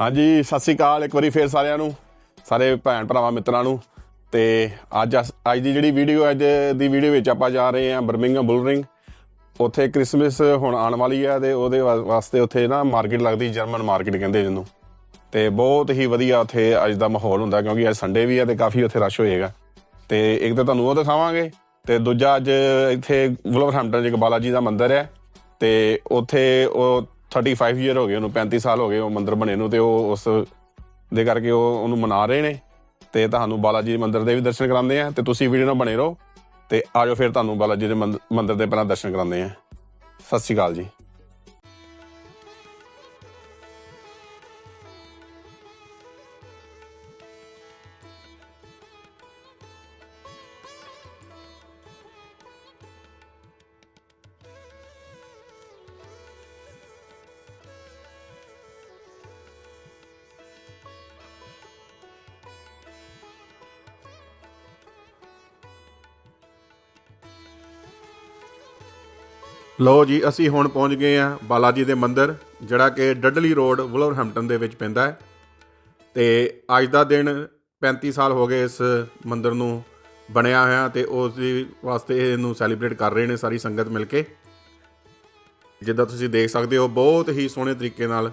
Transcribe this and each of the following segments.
ਹਾਂਜੀ, ਸਤਿ ਸ੍ਰੀ ਅਕਾਲ, ਇੱਕ ਵਾਰੀ ਫੇਰ ਸਾਰਿਆਂ ਨੂੰ, ਸਾਰੇ ਭੈਣ ਭਰਾਵਾਂ, ਮਿੱਤਰਾਂ ਨੂੰ। ਤੇ ਅੱਜ ਅਸ- ਅੱਜ ਦੀ ਜਿਹੜੀ ਵੀਡੀਓ ਅੱਜ ਦੀ ਵੀਡੀਓ ਵਿੱਚ ਆਪਾਂ ਜਾ ਰਹੇ ਹਾਂ ਬਰਮਿੰਗਮ ਬੁਲਰਿੰਗ ਉੱਥੇ ਕ੍ਰਿਸਮਸ ਹੁਣ ਆਉਣ ਵਾਲੀ ਹੈ ਤੇ ਉਹਦੇ ਵਾਸਤੇ ਉੱਥੇ ਨਾ ਮਾਰਕੀਟ ਲੱਗਦੀ ਜਰਮਨ ਮਾਰਕੀਟ ਕਹਿੰਦੇ ਜਿਹਨੂੰ। ਤੇ ਬਹੁਤ ਹੀ ਵਧੀਆ ਉੱਥੇ ਅੱਜ ਦਾ ਮਾਹੌਲ ਹੁੰਦਾ, ਕਿਉਂਕਿ ਅੱਜ ਸੰਡੇ ਵੀ ਹੈ ਤੇ ਕਾਫੀ ਉੱਥੇ ਰਸ਼ ਹੋਏਗਾ। ਤੇ ਇੱਕ ਤਾਂ ਤੁਹਾਨੂੰ ਉਹ ਦਿਖਾਵਾਂਗੇ, ਤੇ ਦੂਜਾ ਅੱਜ ਇੱਥੇ ਵੁਲਵਰਹੈਂਪਟਨ 'ਚ ਇੱਕ ਬਾਲਾ ਜੀ ਦਾ ਮੰਦਿਰ ਹੈ। ਤੇ ਉੱਥੇ ਉਹ 35 ਇਅਰ ਹੋ ਗਏ ਉਹਨੂੰ 35 ਸਾਲ ਹੋ ਗਏ ਉਹ ਮੰਦਿਰ ਬਣੇ ਨੂੰ ਤੇ ਉਹ ਉਸ ਦੇ ਕਰਕੇ ਉਹ ਉਹਨੂੰ ਮਨਾ ਰਹੇ ਨੇ। ਤੇ ਤੁਹਾਨੂੰ ਬਾਲਾ ਜੀ ਮੰਦਿਰ ਦੇ ਵੀ ਦਰਸ਼ਨ ਕਰਾਉਂਦੇ ਆ ਤੇ ਤੁਸੀਂ ਵੀਡੀਓ ਨਾਲ ਬਣੇ ਰਹੋ ਤੇ ਆਜੋ ਫਿਰ ਤੁਹਾਨੂੰ ਬਾਲਾ ਜੀ ਦੇ ਮੰਦ- ਮੰਦਿਰ ਦੇ ਪਹਿਲਾਂ ਦਰਸ਼ਨ ਕਰਾਉਂਦੇ ਆ। ਸਤਿ ਸ਼੍ਰੀ ਅਕਾਲ ਜੀ। ਲੋ ਜੀ, ਅਸੀਂ ਹੁਣ ਪਹੁੰਚ ਗਏ ਆ ਬਾਲਾ ਜੀ ਦੇ ਮੰਦਿਰ, ਜਿਹੜਾ ਕਿ ਡੱਡਲੀ ਰੋਡ, ਵੁਲਵਰਹੈਂਪਟਨ ਦੇ ਵਿੱਚ ਪੈਂਦਾ ਹੈ। ਤੇ ਅੱਜ ਦਾ ਦਿਨ 35 ਸਾਲ ਹੋ ਗਏ ਇਸ ਮੰਦਿਰ ਨੂੰ ਬਣਿਆ ਹੋਇਆ ਤੇ ਉਸ ਦੀ ਵਾਸਤੇ ਇਹਨੂੰ ਸੈਲੀਬ੍ਰੇਟ ਕਰ ਰਹੇ ਨੇ ਸਾਰੀ ਸੰਗਤ ਮਿਲ ਕੇ। ਜਿੱਦਾਂ ਤੁਸੀਂ ਦੇਖ ਸਕਦੇ ਹੋ, ਬਹੁਤ ਹੀ ਸੋਹਣੇ ਤਰੀਕੇ ਨਾਲ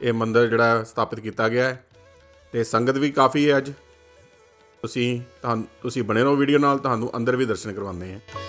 ਇਹ ਮੰਦਿਰ ਜਿਹੜਾ ਸਥਾਪਿਤ ਕੀਤਾ ਗਿਆ ਹੈ। ਤੇ ਸੰਗਤ ਵੀ ਕਾਫੀ ਹੈ ਅੱਜ। ਤੁਸੀਂ ਤੁਹਾਨੂੰ, ਤੁਸੀਂ ਬਣੇ ਰਹੋ ਵੀਡੀਓ ਨਾਲ, ਤੁਹਾਨੂੰ ਅੰਦਰ ਵੀ ਦਰਸ਼ਨ ਕਰਵਾਉਂਦੇ ਹਾਂ।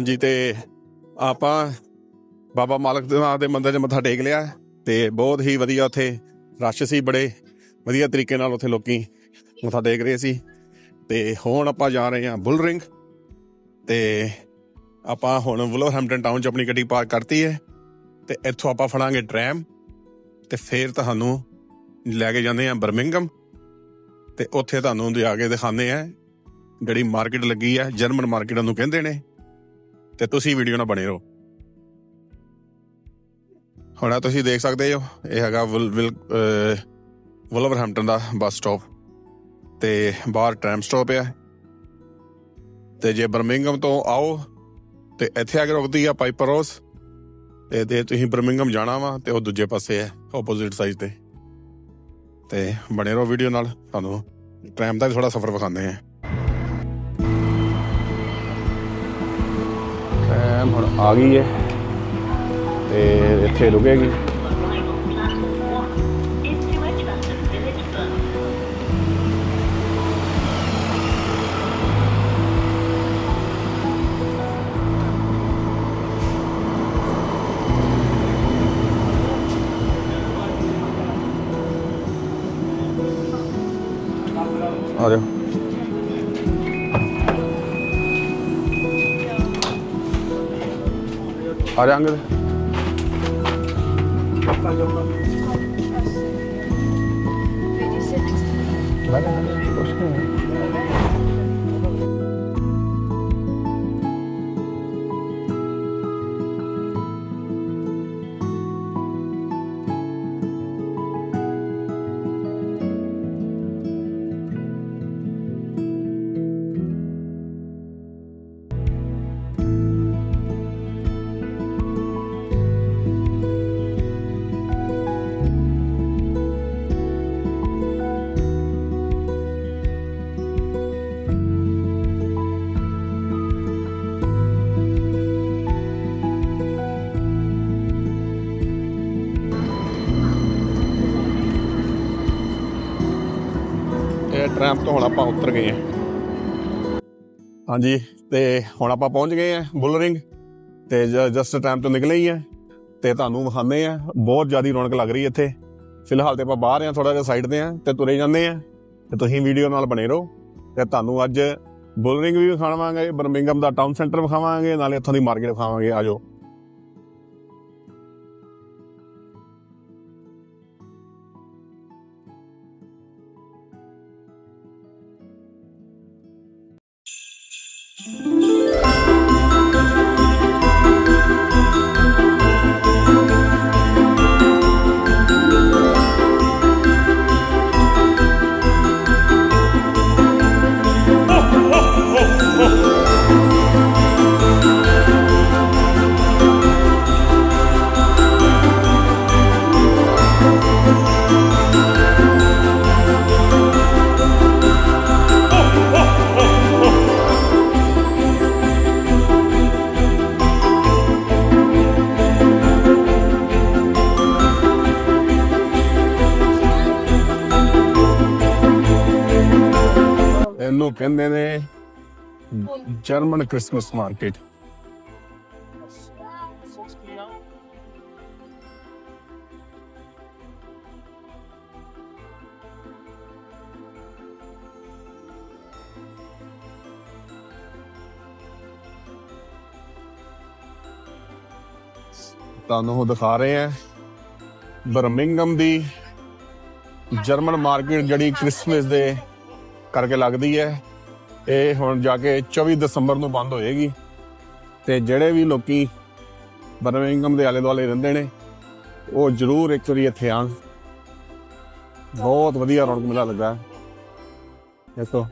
ਹਾਂਜੀ, ਤੇ ਆਪਾਂ ਬਾਬਾ ਮਾਲਕ ਦੇ ਨਾਮ ਦੇ ਮੰਦਿਰ 'ਚ ਮੱਥਾ ਟੇਕ ਲਿਆ ਤੇ ਬਹੁਤ ਹੀ ਵਧੀਆ ਉੱਥੇ ਰਸ਼ ਸੀ, ਬੜੇ ਵਧੀਆ ਤਰੀਕੇ ਨਾਲ ਉੱਥੇ ਲੋਕੀ ਮੱਥਾ ਟੇਕ ਰਹੇ ਸੀ। ਤੇ ਹੁਣ ਆਪਾਂ ਜਾ ਰਹੇ ਹਾਂ ਬੁਲ ਰਿੰਗ ਤੇ ਆਪਾਂ ਹੁਣ ਵਲੋਹੈਂਪਟਨ ਟਾਊਨ 'ਚ ਆਪਣੀ ਗੱਡੀ ਪਾਰਕ ਕਰਤੀ ਹੈ ਤੇ ਇੱਥੋਂ ਆਪਾਂ ਫੜਾਂਗੇ ਟ੍ਰੈਮ ਤੇ ਫਿਰ ਤੁਹਾਨੂੰ ਲੈ ਕੇ ਜਾਂਦੇ ਆ ਬਰਮਿੰਗਮ ਤੇ ਉੱਥੇ ਤੁਹਾਨੂੰ ਜਾ ਕੇ ਦਿਖਾਉਂਦੇ ਆ ਜਿਹੜੀ ਮਾਰਕੀਟ ਲੱਗੀ ਆ ਜਰਮਨ ਮਾਰਕੀਟ ਨੂੰ ਕਹਿੰਦੇ ਨੇ। ਤੇ ਤੁਸੀਂ ਵੀਡੀਓ ਨਾਲ ਬਣੇ ਰਹੋ। ਹੁਣ ਆਹ ਤੁਸੀਂ ਦੇਖ ਸਕਦੇ ਹੋ ਇਹ ਹੈਗਾ ਵਿਲ ਵਿਲ ਅਹ, ਦਾ ਬੱਸ ਸਟਾਪ ਤੇ ਬਾਹਰ ਟ੍ਰੈਮ ਸਟਾਪ ਆ। ਤੇ ਜੇ ਬਰਮਿੰਗਮ ਤੋਂ ਆਓ ਤੇ ਇੱਥੇ ਆ ਕੇ ਰੁਕਦੀ ਆ ਪਾਈਪਰ ਰੋਸ। ਤੇ ਜੇ ਤੁਸੀਂ ਬਰਮਿੰਗਮ ਜਾਣਾ ਵਾ ਤੇ ਉਹ ਦੂਜੇ ਪਾਸੇ ਹੈ ਆਪੋਜ਼ਿਟ ਸਾਈਡ ਤੇ। ਤੇ ਬਣੇ ਰਹੋ ਵੀਡੀਓ ਨਾਲ ਤੁਹਾਨੂੰ ਟ੍ਰੈਮ ਦਾ ਵੀ ਥੋੜਾ ਸਫ਼ਰ ਵਿਖਾਉਂਦੇ ਆ। ਟ੍ਰੈਮ ਹੁਣ ਆ ਗਈ ਹੈ ਤੇ ਇੱਥੇ ਰੁਕੇਗੀ। Are angel. Vale, vale, pues que... me. ਤੋਂ ਹੁਣ ਆਪਾਂ ਉਤਰ ਗਏ ਹਾਂ ਹਾਂਜੀ, ਤੇ ਹੁਣ ਆਪਾਂ ਪਹੁੰਚ ਗਏ ਹਾਂ ਬੁਲਰਿੰਗ, ਤੇ ਜਸਟ ਟਾਈਮ ਤੋਂ ਨਿਕਲੇ ਹੀ ਆ, ਤੇ ਤੁਹਾਨੂੰ ਵਿਖਾਉਂਦੇ ਆ, ਬਹੁਤ ਜ਼ਿਆਦਾ ਰੌਣਕ ਲੱਗ ਰਹੀ ਹੈ ਇੱਥੇ। ਫਿਲਹਾਲ ਤੇ ਆਪਾਂ ਬਾਹਰ ਆ ਥੋੜਾ ਜਿਹਾ ਸਾਈਡ ਤੇ ਆ, ਤੇ ਤੁਰੇ ਜਾਂਦੇ ਆ, ਤੇ ਤੁਸੀਂ ਵੀਡੀਓ ਨਾਲ ਬਣੇ ਰਹੋ। ਤੇ ਤੁਹਾਨੂੰ ਅੱਜ ਬੁਲਰਿੰਗ ਵੀ ਵਿਖਾਵਾਂਗੇ ਬਰਮਿੰਗਮ ਦਾ ਟਾਊਨ ਸੈਂਟਰ ਵਿਖਾਵਾਂਗੇ, ਨਾਲੇ ਇੱਥੋਂ ਦੀ ਮਾਰਕੀਟ ਵਿਖਾਵਾਂਗੇ ਆਜੋ ਜਰਮਨ ਕ੍ਰਿਸਮਸ ਮਾਰਕੀਟ ਤੁਹਾਨੂੰ ਉਹ ਦਿਖਾ ਰਹੇ ਆ ਬਰਮਿੰਗਮ ਦੀ ਜਰਮਨ ਮਾਰਕੀਟ ਜਿਹੜੀ ਕ੍ਰਿਸਮਸ ਦੇ ਕਰਕੇ ਲੱਗਦੀ ਹੈ। ਇਹ ਹੁਣ ਜਾ ਕੇ 24 ਦਸੰਬਰ ਨੂੰ ਬੰਦ ਹੋਏਗੀ। ਤੇ ਜਿਹੜੇ ਵੀ ਲੋਕੀ ਬਰਮਿੰਗਮ ਦੇ ਆਲੇ ਦੁਆਲੇ ਰਹਿੰਦੇ ਨੇ, ਉਹ ਜ਼ਰੂਰ ਇੱਕ ਵਾਰੀ ਇੱਥੇ ਆਣ। ਬਹੁਤ ਵਧੀਆ ਰੌਣਕ ਮੇਲਾ ਲੱਗਾ। ਦੇਖੋ।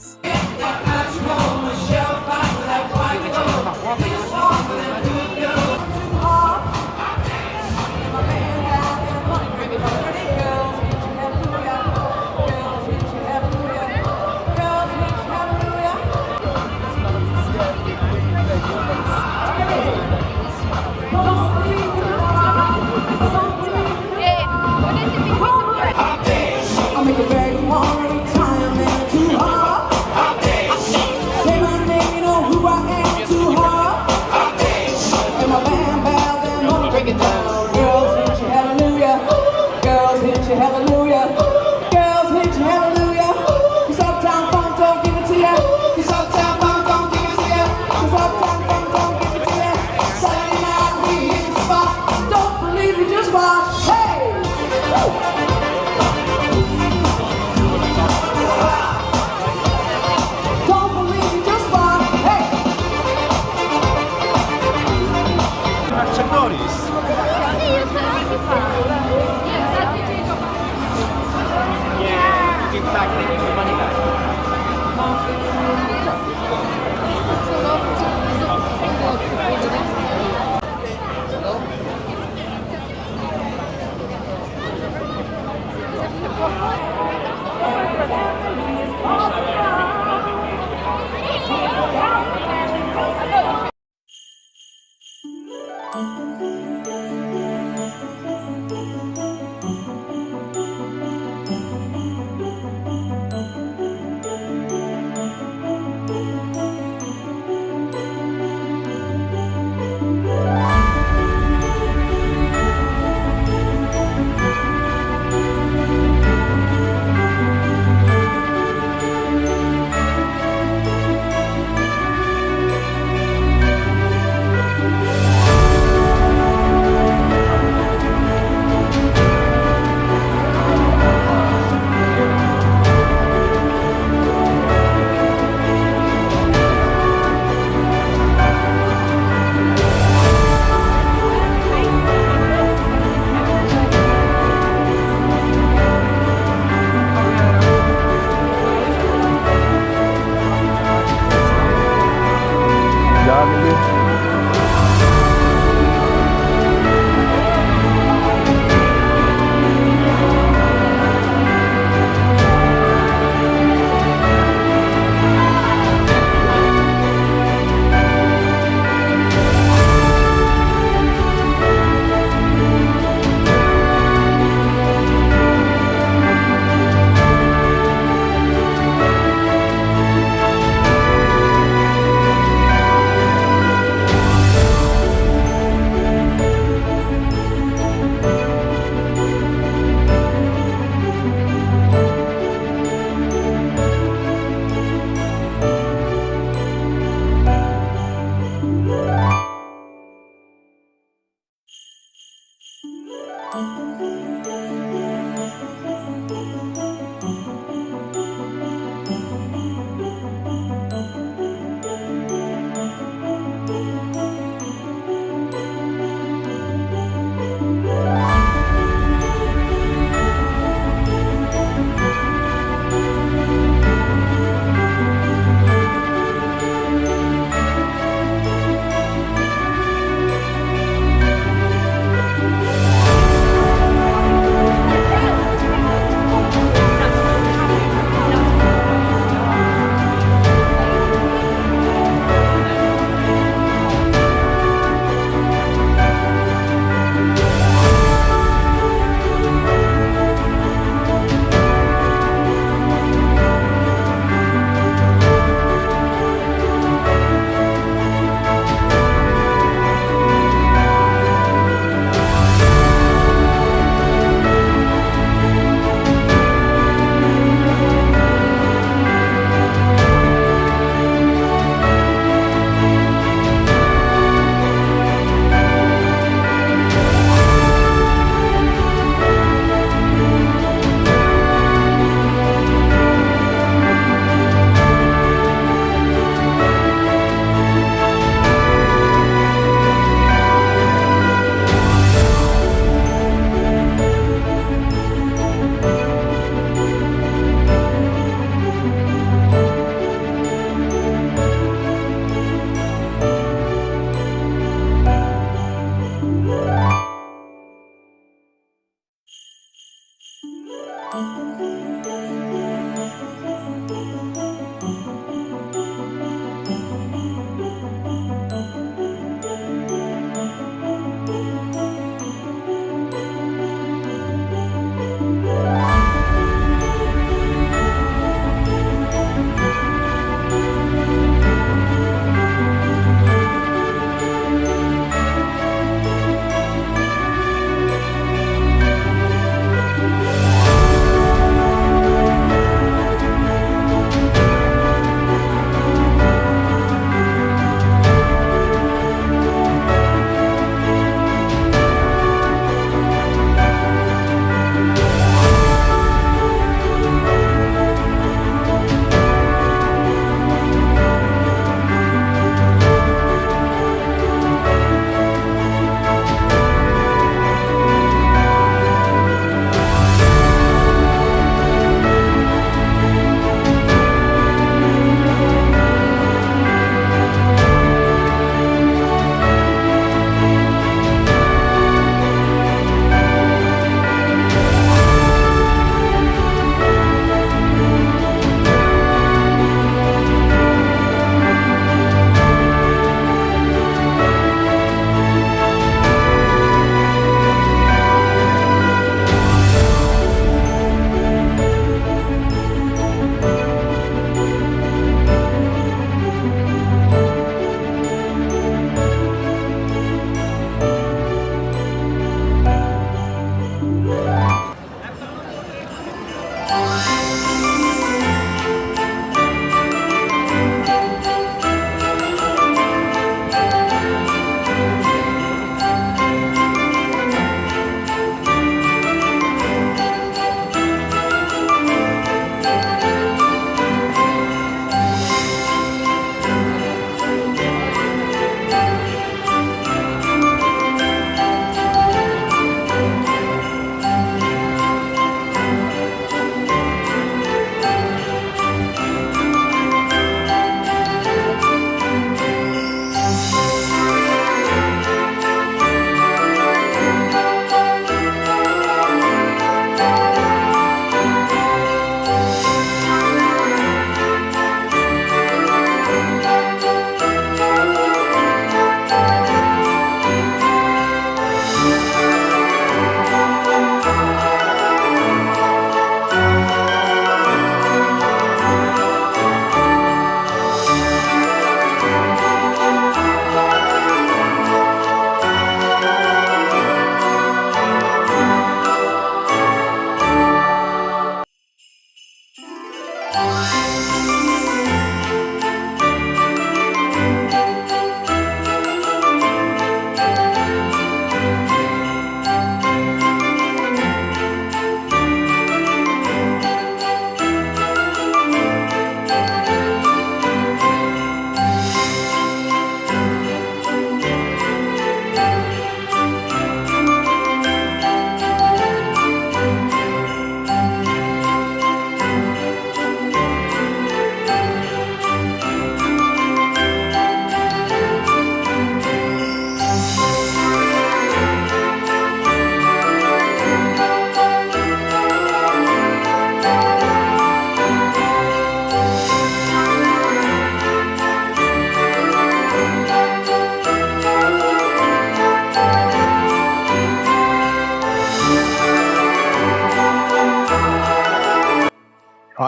mais.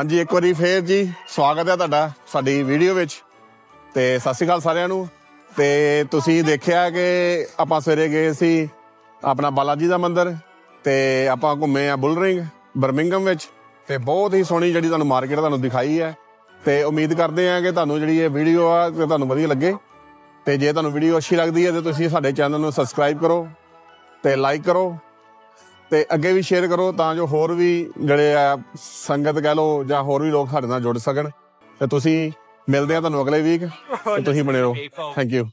ਹਾਂਜੀ, ਇੱਕ ਵਾਰੀ ਫੇਰ ਜੀ ਸਵਾਗਤ ਹੈ ਤੁਹਾਡਾ ਸਾਡੀ ਵੀਡੀਓ ਵਿੱਚ। ਤੇ ਸਤਿ ਸ਼੍ਰੀ ਅਕਾਲ ਸਾਰਿਆਂ ਨੂੰ। ਤੇ ਤੁਸੀਂ ਦੇਖਿਆ ਕਿ ਆਪਾਂ ਸਵੇਰੇ ਗਏ ਸੀ ਆਪਣਾ ਬਾਲਾ ਜੀ ਦਾ ਮੰਦਿਰ ਤੇ ਆਪਾਂ ਘੁੰਮੇ ਆ ਬੁਲਰਿੰਗ ਬਰਮਿੰਗਮ ਵਿੱਚ। ਤੇ ਬਹੁਤ ਹੀ ਸੋਹਣੀ ਜਿਹੜੀ ਤੁਹਾਨੂੰ ਮਾਰਕੀਟ ਤੁਹਾਨੂੰ ਦਿਖਾਈ ਹੈ। ਤੇ ਉਮੀਦ ਕਰਦੇ ਆ ਕਿ ਤੁਹਾਨੂੰ ਜਿਹੜੀ ਇਹ ਵੀਡੀਓ ਆ ਕਿ ਤੁਹਾਨੂੰ ਵਧੀਆ ਲੱਗੇ। ਤੇ ਜੇ ਤੁਹਾਨੂੰ ਵੀਡੀਓ ਅੱਛੀ ਲੱਗਦੀ ਹੈ, ਤੇ ਤੁਸੀਂ ਸਾਡੇ ਚੈਨਲ ਨੂੰ ਸਬਸਕ੍ਰਾਈਬ ਕਰੋ ਤੇ ਲਾਈਕ ਕਰੋ। ਤੇ ਅੱਗੇ ਵੀ ਸ਼ੇਅਰ ਕਰੋ ਤਾਂ ਜੋ ਹੋਰ ਵੀ ਜਿਹੜੇ ਆ ਸੰਗਤ ਕਹਿ ਲਓ ਜਾਂ ਹੋਰ ਵੀ ਲੋਕ ਸਾਡੇ ਨਾਲ ਜੁੜ ਸਕਣ। ਤੇ ਤੁਸੀਂ ਮਿਲਦੇ ਆ ਤੁਹਾਨੂੰ ਅਗਲੇ ਵੀਕ ਤੇ ਤੁਸੀਂ ਬਣੇ ਰਹੋ। Thank you